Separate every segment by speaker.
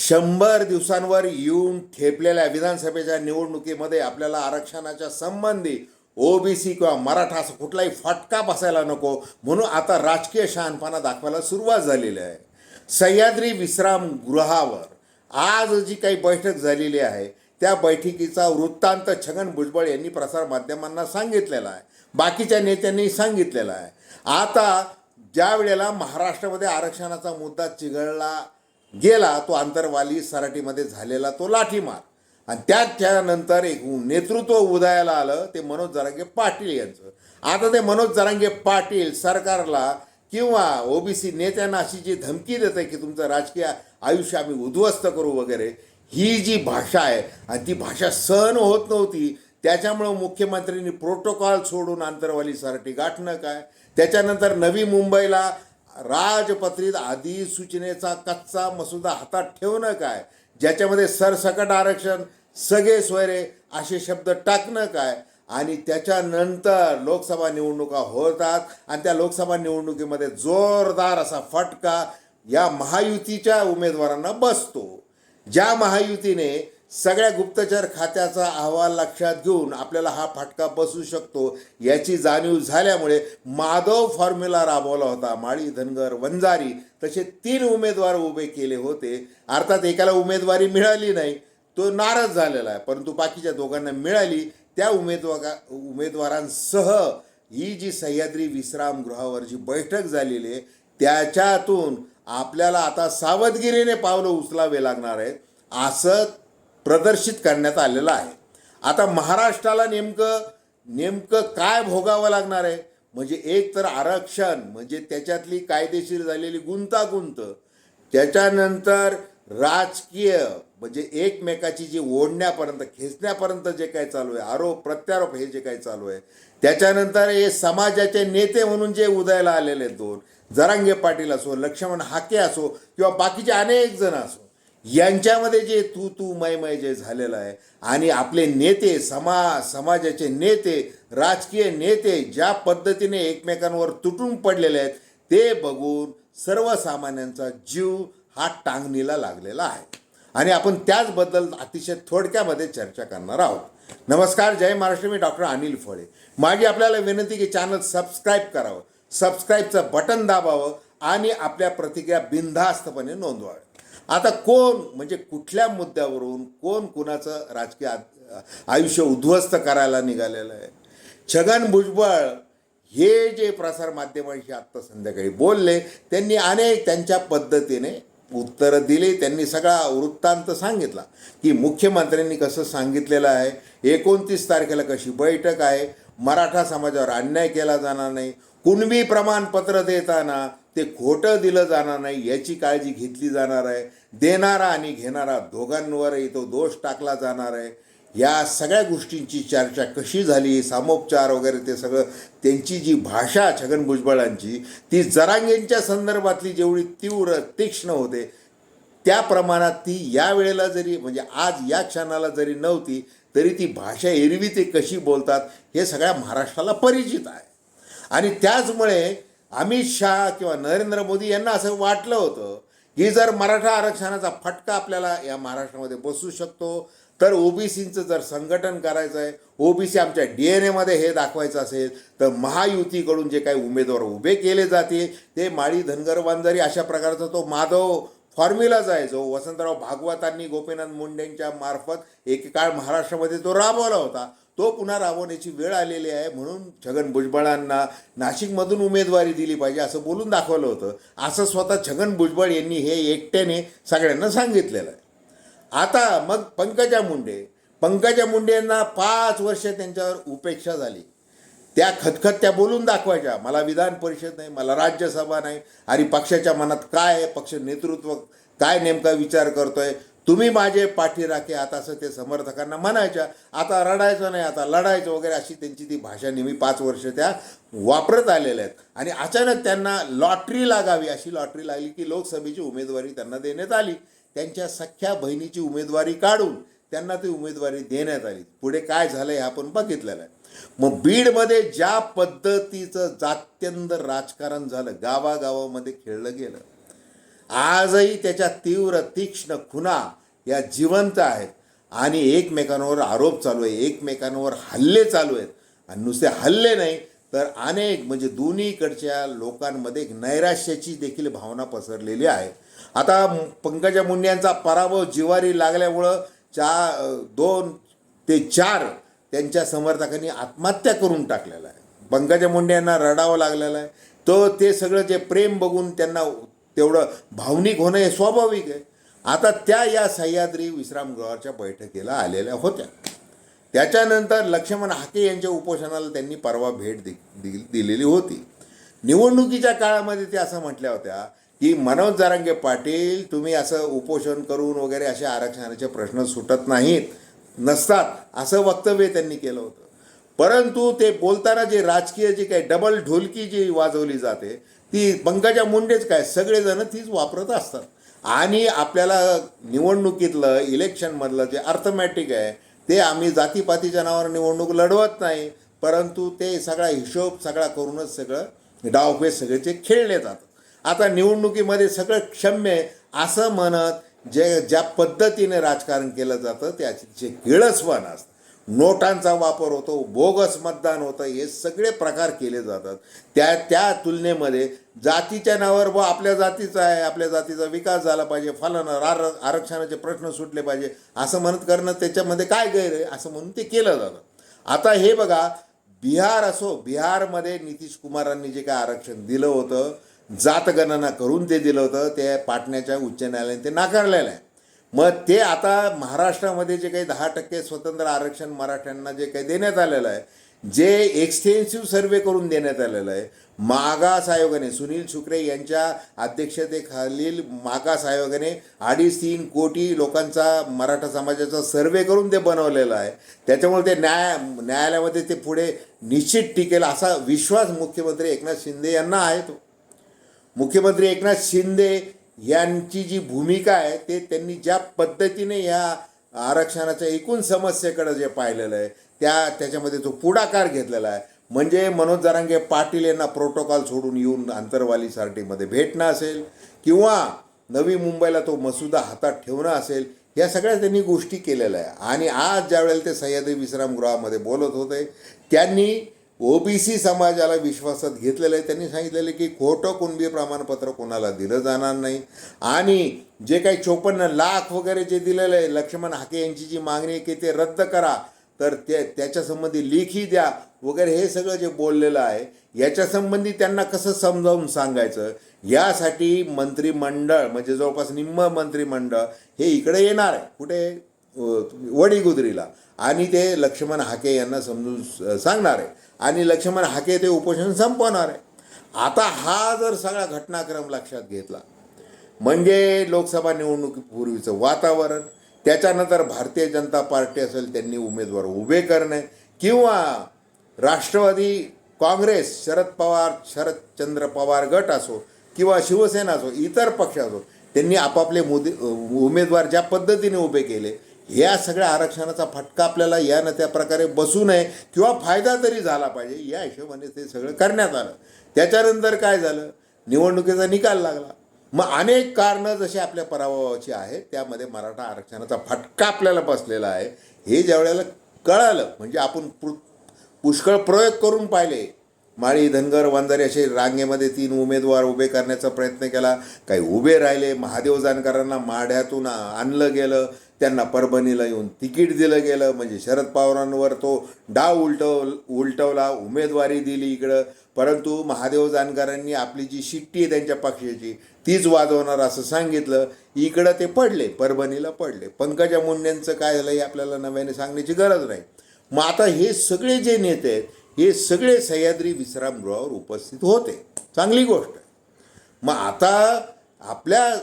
Speaker 1: शंभर दिवसांवर येऊन ठेपलेल्या विधानसभेच्या निवडणुकीमध्ये आपल्याला आरक्षणाच्या संबंधी ओबीसी किंवा मराठा असं कुठलाही फटका बसायला नको म्हणून आता राजकीय शहाणपणा दाखवायला सुरुवात झालेली आहे. सह्याद्री विश्रामगृहावर आज जी काही बैठक झालेली आहे त्या बैठकीचा वृत्तांत छगन भुजबळ यांनी प्रसारमाध्यमांना सांगितलेला आहे. बाकीच्या नेत्यांनी सांगितलेला आहे. आता ज्या वेळेला महाराष्ट्रामध्ये आरक्षणाचा मुद्दा चिघळला गेला तो आंतरवाली सराटीमध्ये झालेला तो लाठीमार. आणि त्याच्यानंतर एक नेतृत्व उदयाला आलं ते मनोज जरांगे पाटील यांचं. आता ते मनोज जरांगे पाटील सरकारला किंवा ओबीसी नेत्यांना अशी जी धमकी देते की तुमचं राजकीय आयुष्य आम्ही उद्ध्वस्त करू वगैरे ही जी भाषा आहे आणि ती भाषा सहन होत नव्हती त्याच्यामुळं मुख्यमंत्र्यांनी प्रोटोकॉल सोडून आंतरवाली सराठी गाठणं काय? त्याच्यानंतर नवी मुंबईला राजपत्रित अधिसूचनेचा कच्चा मसुदा हातात ठेवणं काय? ज्याच्यामध्ये सरसकट आरक्षण सगळे सोयरे असे शब्द टाकणं काय? आणि त्याच्यानंतर लोकसभा निवडणुका होतात आणि त्या लोकसभा निवडणुकीमध्ये जोरदार असा फटका या महायुतीच्या उमेदवारांना बसतो. ज्या महायुतीने सगळ्या गुप्तचर खात्याचा अहवाल लक्षात घेऊन आपल्याला हा फटका बसू शकतो. याची जाणीव झाल्यामुळे माधव फॉर्म्युला राबवला होता. माळी धनगर वंजारी तसे तीन उमेदवार उभे केले होते. अर्थात एकाला उमेदवारी मिळाली नाही. तो नाराज झालेला आहे. परंतु बाकीच्या दोघांना मिळाली. त्या उमेदवारा उमेदवारांसह ही जी सह्याद्री विश्रामगृहावर जी बैठक झालेली आहे त्याच्यातून आपल्याला आता सावधगिरीने पावलं उचलावे लागणार आहेत. असं प्रदर्शित करण्यात आलेलं आहे. आता महाराष्ट्राला नेमकं नेमकं काय भोगावं लागणार आहे? म्हणजे एक तर आरक्षण म्हणजे त्याच्यातली कायदेशीर झालेली गुंतागुंत त्याच्यानंतर राजकीय म्हणजे एकमेकाची जी ओढण्यापर्यंत खेचण्यापर्यंत जे काय चालू आहे आरोप प्रत्यारोप हे जे काय चालू आहे त्याच्यानंतर हे समाजाचे नेते म्हणून जे उदयाला आलेले आहेत दोन जरांगे पाटील असो लक्ष्मण हाके असो किंवा बाकीचे अनेक जण असो यांच्यामध्ये जे तू तू मै मै जे झालेलं आहे आणि आपले नेते समा समाजाचे नेते राजकीय नेते ज्या पद्धतीने एकमेकांवर तुटून पडलेले आहेत ते बघून सर्वसामान्यांचा जीव हा टांगणीला लागलेला आहे. आणि आपण त्याचबद्दल अतिशय थोडक्यामध्ये चर्चा करणार आहोत. नमस्कार जय महाराष्ट्र. मी डॉक्टर अनिल फळे. माझी आपल्याला विनंती की चॅनल सबस्क्राईब करावं. सबस्क्राईबचं बटन दाबावं आणि आपल्या प्रतिक्रिया बिनधास्तपणे नोंदवाव्या आता कोण म्हणजे कुठल्या मुद्द्यावरून कोण कुणाचं राजकीय आयुष्य उद्ध्वस्त करायला निघालेलं आहे? छगन भुजबळ हे जे प्रसारमाध्यमांशी आत्ता संध्याकाळी बोलले त्यांनी अनेक त्यांच्या पद्धतीने उत्तरं दिली. त्यांनी सगळा वृत्तांत सांगितला की मुख्यमंत्र्यांनी कसं सांगितलेलं आहे एकोणतीस तारखेला कशी बैठक आहे मराठा समाजावर अन्याय केला जाणार नाही कुणबी प्रमाणपत्र देताना ते खोटं दिलं जाणार नाही याची काळजी घेतली जाणार आहे. देणारा आणि घेणारा दोघांवरही तो दोष टाकला जाणार आहे. या सगळ्या गोष्टींची चर्चा कशी झाली सामोपचार वगैरे ते सगळं त्यांची जी भाषा छगन भुजबळांची ती जरांगेंच्या संदर्भातली जेवढी तीव्र तीक्ष्ण होते त्या प्रमाणात ती या वेळेला जरी म्हणजे आज या क्षणाला जरी नव्हती तरी ती भाषा एरवी ते कशी बोलतात हे सगळ्या महाराष्ट्राला परिचित आहे. आणि त्याचमुळे अमित शहा किंवा नरेंद्र मोदी यांना असं वाटलं होतं की जर मराठा आरक्षणाचा फटका आपल्याला या महाराष्ट्रामध्ये बसू शकतो तर ओबीसींचं जर संघटन करायचं आहे ओबीसी आमच्या डी एन एमध्ये हे दाखवायचं असेल तर महायुतीकडून जे काही उमेदवार उभे केले जाते ते माळी धनगर वांजारी अशा प्रकारचा तो माधव फॉर्म्युला जायचो वसंतराव भागवतांनी गोपीनाथ मुंडेंच्या मार्फत एक काळ महाराष्ट्रामध्ये तो राबवला होता. तो पुन्हा राबवण्याची वेळ आलेली आहे म्हणून छगन भुजबळांना नाशिकमधून उमेदवारी दिली पाहिजे असं बोलून दाखवलं होतं. असं स्वतः छगन भुजबळ यांनी हे एकट्याने सगळ्यांना सांगितलेलं आहे. आता मग पंकजा मुंडे. पंकजा मुंडे यांना पाच वर्ष त्यांच्यावर उपेक्षा झाली. त्या खतखत त्या बोलून दाखवायच्या मला विधान परिषद नाही मला राज्यसभा नाही. आणि पक्षाच्या मनात काय आहे? पक्ष नेतृत्व काय नेमका विचार करतोय? तुम्ही माझे पाठीराखे आता असं ते समर्थकांना म्हणायच्या आता रडायचं नाही आता लढायचं वगैरे अशी त्यांची ती भाषा नेहमी पाच वर्ष त्या वापरत आलेल्या आहेत. आणि अचानक त्यांना लॉटरी लागावी अशी लॉटरी लागली की लोकसभेची उमेदवारी त्यांना देण्यात आली. त्यांच्या सख्या बहिणीची उमेदवारी काढून त्यांना ती उमेदवारी देण्यात आली. पुढे काय झालं हे आपण बघितलेलं आहे. मग बीडमध्ये ज्या पद्धतीचं जात्यंद राजकारण झालं गावागावामध्ये खेळलं गेलं. आजही त्याच्या तीव्र तीक्ष्ण खुना या जिवंत आहेत. आणि एकमेकांवर आरोप चालू आहे एकमेकांवर हल्ले चालू आहेत. आणि नुसते हल्ले नाही तर अनेक म्हणजे दोन्हीकडच्या लोकांमध्ये एक नैराश्याची देखील भावना पसरलेली आहे. आता पंकजा मुंडे यांचा पराभव जिवारी लागल्यामुळं चा दोन ते चार त्यांच्या समर्थकांनी आत्महत्या करून टाकलेला आहे. पंकजा मुंडे यांना रडावं लागलेलं आहे. तो ते सगळं जे प्रेम बघून त्यांना तेवढं भावनिक होणं हे स्वाभाविक आहे. आता त्या या सह्याद्री विश्रामगृहाच्या बैठकीला आलेल्या होत्या. त्याच्यानंतर लक्ष्मण हाके यांच्या उपोषणाला त्यांनी परवा भेट दि दिलेली होती. निवडणुकीच्या काळामध्ये ते असं म्हटल्या होत्या की मनोज जारांगे पाटील तुम्ही असं उपोषण करून वगैरे असे आरक्षणाचे प्रश्न सुटत नाहीत नसतात असं वक्तव्य त्यांनी केलं होतं. परंतु ते बोलताना जे राजकीय जी काही डबल ढोलकी जी वाजवली जाते ती पंकजा मुंडेच काय सगळेजण तीच वापरत असतात. आणि आपल्याला निवडणुकीतलं इलेक्शनमधलं जे अर्थमॅटिक आहे ते आम्ही जातीपातीच्या नावावर निवडणूक लढवत नाही परंतु ते सगळा हिशोब सगळा करूनच सगळं डावपे सगळेचे खेळले जातात आता निवडणुकीमध्ये सगळं क्षम्य आहे असं म्हणत जे ज्या पद्धतीने राजकारण केलं जातं त्याचे जे किळसवान असतं नोटांचा वापर होतो बोगस मतदान होतं हे सगळे प्रकार केले जातात. त्या त्या तुलनेमध्ये जातीच्या नावावर व आपल्या जातीचा आहे आपल्या जातीचा विकास झाला पाहिजे फलानं आर आरक्षणाचे प्रश्न सुटले पाहिजे असं म्हणत करणं त्याच्यामध्ये काय गैर आहे असं म्हणून ते केलं जातं. आता हे बघा बिहार असो बिहारमध्ये नितीश कुमारांनी जे काय आरक्षण दिलं होतं जातगणना करून ते दिलं होतं ते पाटण्याच्या उच्च न्यायालयाने ते नाकारलेलं आहे. मग ते आता महाराष्ट्रामध्ये जे काही दहा टक्के स्वतंत्र आरक्षण मराठ्यांना जे काही देण्यात आलेलं आहे जे एक्सटेन्सिव्ह सर्वे करून देण्यात आलेलं आहे मागास आयोगाने सुनील शुक्रे यांच्या अध्यक्षतेखालील मागास आयोगाने अडीच तीन कोटी लोकांचा मराठा समाजाचा सर्वे करून ते बनवलेलं आहे. त्याच्यामुळे ते न्याय न्यायालयामध्ये ते पुढे निश्चित टिकेल असा विश्वास मुख्यमंत्री एकनाथ शिंदे यांना आहे तो. मुख्यमंत्री एकनाथ शिंदे यांची जी भूमिका आहे ते त्यांनी ज्या पद्धतीने ह्या आरक्षणाच्या एकूण समस्येकडे जे पाहिलेलं आहे त्या त्याच्यामध्ये जो पुढाकार घेतलेला आहे. म्हणजे मनोज जरांगे पाटील यांना प्रोटोकॉल सोडून येऊन आंतरवाली सार्टीमध्ये भेटणं असेल किंवा नवी मुंबईला तो मसुदा हातात ठेवणं असेल या सगळ्या त्यांनी गोष्टी केलेल्या आहे. आणि आज ज्यावेळेला ते सह्याद्री विश्रामगृहामध्ये बोलत होते त्यांनी ओबीसी समाजाला विश्वासात घेतलेलं आहे. त्यांनी सांगितलेलं की खोटं कुणबी प्रमाणपत्र कोणाला दिलं जाणार नाही. आणि जे काही चोपन्न लाख वगैरे जे दिलेलं आहे लक्ष्मण हाके यांची जी मागणी आहे की ते रद्द करा तर ते त्याच्यासंबंधी लेखी द्या वगैरे हे सगळं जे बोललेलं आहे याच्यासंबंधी त्यांना कसं समजावून सांगायचं? यासाठी मंत्रिमंडळ म्हणजे जवळपास निम्म मंत्रिमंडळ हे इकडे येणार आहे. कुठे? अ, वडीगुजरीला आणि ते लक्ष्मण हाके यांना समजून सांगणार आहे. आणि लक्ष्मण हाके ते उपोषण संपवणार आहे. आता हा जर सगळा घटनाक्रम लक्षात घेतला म्हणजे लोकसभा निवडणुकीपूर्वीचं वातावरण त्याच्यानंतर भारतीय जनता पार्टी असेल त्यांनी उमेदवार उभे करणे किंवा राष्ट्रवादी काँग्रेस शरद पवार शरदचंद्र पवार गट असो किंवा शिवसेना असो इतर पक्ष असो त्यांनी आपापले मुदे उमेदवार ज्या पद्धतीने उभे केले या सगळ्या आरक्षणाचा फटका आपल्याला या न त्या प्रकारे बसू नये किंवा फायदा तरी झाला पाहिजे या हिशोबाने ते सगळं करण्यात आलं. त्याच्यानंतर काय झालं? निवडणुकीचा निकाल लागला. मग अनेक कारणं जशी आपल्या पराभवाची आहेत त्यामध्ये मराठा आरक्षणाचा फटका आपल्याला बसलेला आहे. हे ज्या वेळेला कळालं म्हणजे आपण पु पुष्कळ प्रयोग करून पाहिले. माळी धनगर वंजारी असे रांगेमध्ये तीन उमेदवार उभे करण्याचा प्रयत्न केला. काही उभे राहिले महादेव जानकरांना माढ्यातून आणलं गेलं. त्यांना परभणीला येऊन तिकीट दिलं गेलं. म्हणजे शरद पवारांवर तो डाव उलटव उलटवला उमेदवारी दिली इकडं. परंतु महादेव जानकरांनी आपली जी शिट्टी आहे त्यांच्या पक्षाची तीच वाजवणार असं सांगितलं. इकडं ते पडले परभणीला पडले. पंकजा मुंडेंचं काय झालं हे आपल्याला नव्याने सांगण्याची गरज नाही. मग आता हे सगळे जे नेते आहेत हे सगळे सह्याद्री विश्रामगृहावर उपस्थित होते. चांगली गोष्ट. आहे मग आता आपल्या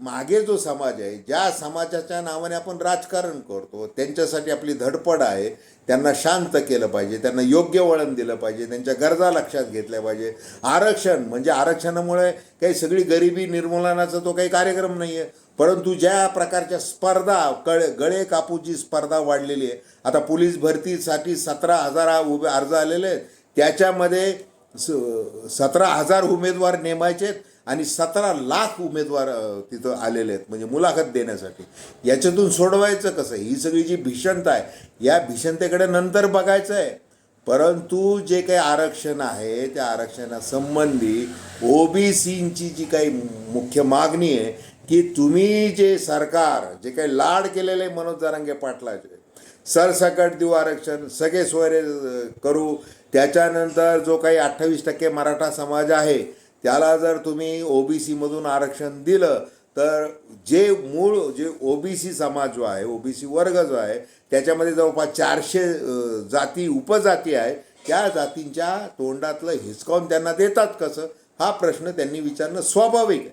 Speaker 1: मागे जो समाज आहे ज्या समाजाच्या नावाने आपण राजकारण करतो त्यांच्यासाठी आपली धडपड आहे. त्यांना शांत केलं पाहिजे त्यांना योग्य वळण दिलं पाहिजे त्यांच्या गरजा लक्षात घेतल्या पाहिजे. आरक्षण म्हणजे आरक्षणामुळे काही सगळी गरिबी निर्मूलनाचा तो काही कार्यक्रम नाही आहे परंतु ज्या प्रकारच्या स्पर्धा कळे गळे कापूची स्पर्धा वाढलेली आहे. आता पोलीस भरतीसाठी सतरा हजार उभे अर्ज आलेले आहेत. त्याच्यामध्ये स सतरा हजार उमेदवार नेमायचे आहेत. आणि सतरा लाख उमेदवार तिथं आलेले आहेत म्हणजे मुलाखत देण्यासाठी. याच्यातून सोडवायचं कसं? ही सगळी जी भीषणता आहे या भीषणतेकडे नंतर बघायचं आहे परंतु जे काही आरक्षण आहे त्या आरक्षणासंबंधी ओबीसींची जी काही मुख्य मागणी आहे की तुम्ही जे सरकार जे काही लाड केलेले मनोज जरांगे पाटलाचे सरसकट देऊ आरक्षण सगळे सोयरे करू त्याच्यानंतर जो काही अठ्ठावीस टक्के मराठा समाज आहे त्याला जर तुम्ही ओबीसीमधून आरक्षण दिलं तर जे मूळ जे ओबीसी समाज जो आहे ओबीसी वर्ग जो आहे त्याच्यामध्ये जवळपास चारशे जाती उपजाती आहे. त्या जातींच्या तोंडातलं हिसकावून त्यांना देतात कसं? हा प्रश्न त्यांनी विचारणं स्वाभाविक आहे.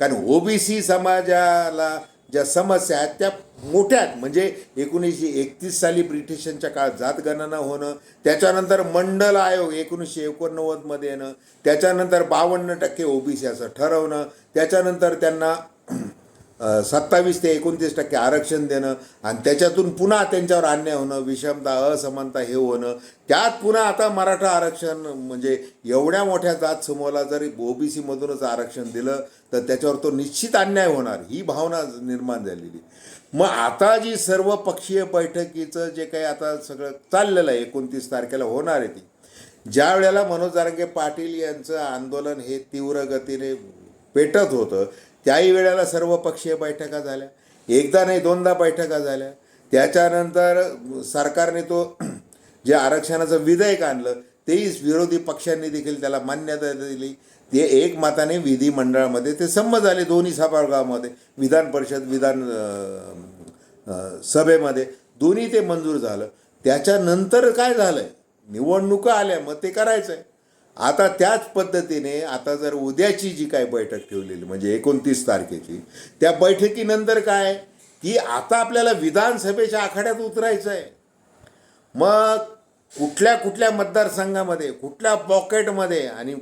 Speaker 1: कारण ओबीसी समाजाला ज्या समस्या आहेत त्या मोठ्या आहेत. म्हणजे एकोणीसशे एकतीस साली ब्रिटिशांच्या काळात जातगणना होणं त्याच्यानंतर मंडल आयोग एकोणीसशे एकोणनव्वदमध्ये येणं त्याच्यानंतर बावन्न टक्के ओबीसी असं ठरवणं त्याच्यानंतर त्यांना सत्तावीस ते एकोणतीस टक्के आरक्षण देणं आणि त्याच्यातून पुन्हा त्यांच्यावर अन्याय होणं विषमता असमानता हे होणं. त्यात पुन्हा आता मराठा आरक्षण म्हणजे एवढ्या मोठ्या जात समूहाला जर ओबीसीमधूनच आरक्षण दिलं तर त्याच्यावर तो निश्चित अन्याय होणार ही भावना निर्माण झालेली. मग आता जी सर्व पक्षीय बैठकीचं जे काही आता सगळं चाललेलं आहे एकोणतीस तारखेला होणार आहे ती ज्या वेळेला मनोज जारंगे पाटील यांचं आंदोलन हे तीव्र गतीने पेटत होतं त्याही वेळेला सर्व पक्षीय बैठका झाल्या. एकदा नाही दोनदा बैठका झाल्या. त्याच्यानंतर सरकारने तो जे आरक्षणाचं विधेयक आणलं तेही विरोधी पक्षांनी देखील त्याला मान्यता दिली. ते एकमताने विधिमंडळामध्ये ते संमत झाले दोन्ही सभागृहामध्ये विधान परिषद विधान सभेमध्ये. दोन्ही ते मंजूर झालं. त्याच्यानंतर काय झालंय? निवडणुका आल्या मग ते करायचं आहे आता त्याच पद्धतीने आता जर उद्याची जी काय बैठक ठेवलेली म्हणजे एकोणतीस तारखेची त्या बैठकीनंतर काय? की आता आपल्याला विधानसभेच्या आखाड्यात उतरायचं आहे मग कुठल्या कुठल्या मतदारसंघामध्ये कुठल्या पॉकेटमध्ये आणि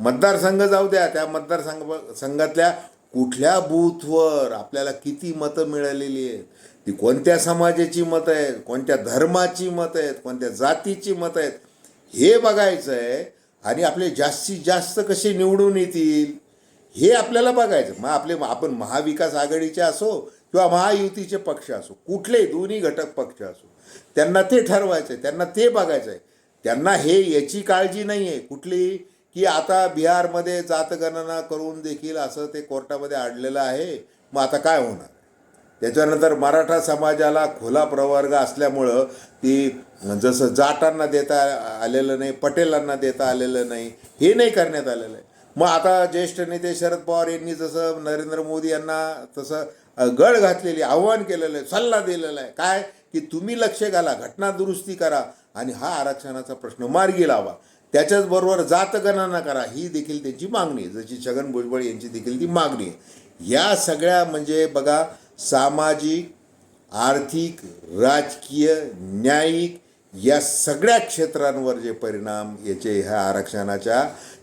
Speaker 1: मतदारसंघ जाऊ द्या त्या मतदारसंघ संघातल्या कुठल्या बूथवर आपल्याला किती मतं मिळालेली आहेत? ती कोणत्या समाजाची मतं आहेत? कोणत्या धर्माची मतं आहेत? कोणत्या जातीची मतं आहेत? हे बघायचं आहे आणि आपले जास्तीत जास्त कसे निवडून येतील हे आपल्याला बघायचं. मग आपले आपण महाविकास आघाडीचे असो किंवा महायुतीचे पक्ष असो कुठले दोन्ही घटक पक्ष असो त्यांना ते ठरवायचं आहे त्यांना ते बघायचं आहे त्यांना हे याची काळजी नाही आहे कुठली की आता बिहारमध्ये जातगणना करून देखील असं ते कोर्टामध्ये आडलेलं आहे मग आता काय होणार? त्याच्यानंतर मराठा समाजाला खुला प्रवर्ग असल्यामुळं ती जसं जाटांना देता आलेलं नाही पटेलांना देता आलेलं नाही हे नाही करण्यात आलेलं आहे. मग आता ज्येष्ठ नेते शरद पवार यांनी जसं नरेंद्र मोदी यांना तसं गळ घातलेली आव्हान केलेलं आहे सल्ला दिलेला आहे. काय? की तुम्ही लक्ष घाला घटना दुरुस्ती करा आणि हा आरक्षणाचा प्रश्न मार्गी लावा. त्याच्याचबरोबर जातगणना करा ही देखील त्यांची मागणी आहे. जशी छगन भुजबळ यांची देखील ती मागणी आहे. या सगळ्या म्हणजे बघा सामाजिक आर्थिक राजकीय न्यायिक या सगळ्या क्षेत्रांवर जे परिणाम याचे ह्या आरक्षणाच्या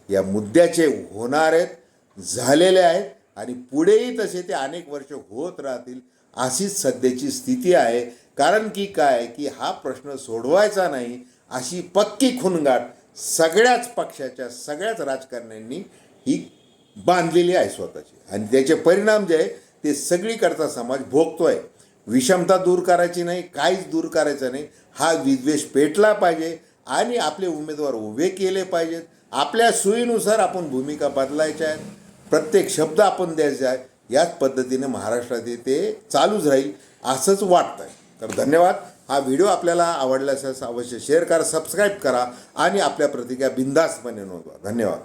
Speaker 1: या मुद्द्याचे होणार आहेत झालेले आहेत आणि पुढेही तसे ते अनेक वर्ष होत राहतील अशीच सध्याची स्थिती आहे. कारण की काय? की हा प्रश्न सोडवायचा नाही अशी पक्की खुणगाट सगळ्याच पक्षाच्या सगळ्याच राजकारण्यांनी ही बांधलेली आहे स्वतःची. आणि त्याचे परिणाम जे आहे ते सगळीकडचा समाज भोगतोय. विषमता दूर करायची नाही काहीच दूर करायचं नाही. हा विद्वेष पेटला पाहिजे आणि आपले उमेदवार उभे केले पाहिजेत. आपल्या सोयीनुसार आपण भूमिका बदलायच्या आहेत. प्रत्येक शब्द आपण द्यायचा आहे. याच पद्धतीने महाराष्ट्रात ते चालूच राहील असंच वाटतं आहे तर धन्यवाद. हा व्हिडिओ आपल्याला आवडल्यास अवश्य शेअर करा सबस्क्राईब करा आणि आपल्या प्रतिक्रिया बिंदासपणे नोंदवा. धन्यवाद.